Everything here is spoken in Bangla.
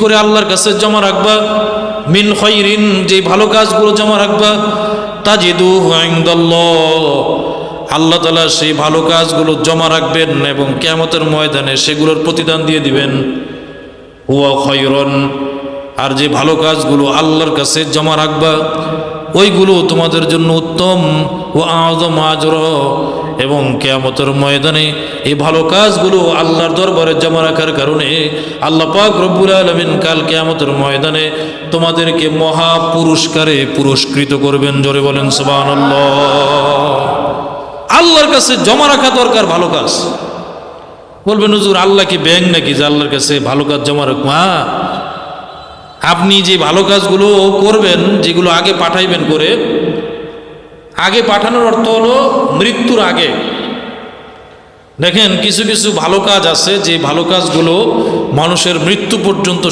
করে আল্লাহর কাছে জমা রাখবা। মিন খৈরিন যে ভালো কাজগুলো জমা রাখবা। তাজিদু আল্লাহ তালা সেই ভালো কাজগুলো জমা রাখবেন এবং কেমতের ময়দানে সেগুলোর প্রতিদান দিয়ে দিবেন। হুয়া খৈরন আর যে ভালো কাজগুলো আল্লাহর কাছে জমা রাখবা ওইগুলো তোমাদের জন্য উত্তম। ও আজম আজর। এবং কেয়ামতের ময়দানে এই ভালো কাজগুলো আল্লাহর দরবারে জমা রাখার কারণে আল্লাহ পাক রব্বুল আলমিন কাল কেয়ামতের ময়দানে তোমাদেরকে মহা পুরস্কারে পুরস্কৃত করবেন। জোরে বলেন সবান আল্লাহর কাছে জমা রাখা দরকার ভালো কাজ। বলবেন, হুজুর, আল্লাহ কি ব্যাংক নাকি যে আল্লাহর কাছে ভালো কাজ জমা রাখব হ্যাঁ আপনি যে ভালো কাজগুলো করবেন, যেগুলো আগে পাঠাইবেন করে, আগে পাঠানোর অর্থ হলো মৃত্যুর আগে। দেখেন, কিছু কিছু ভালো কাজ আছে যে ভালো কাজগুলো মানুষের মৃত্যু পর্যন্ত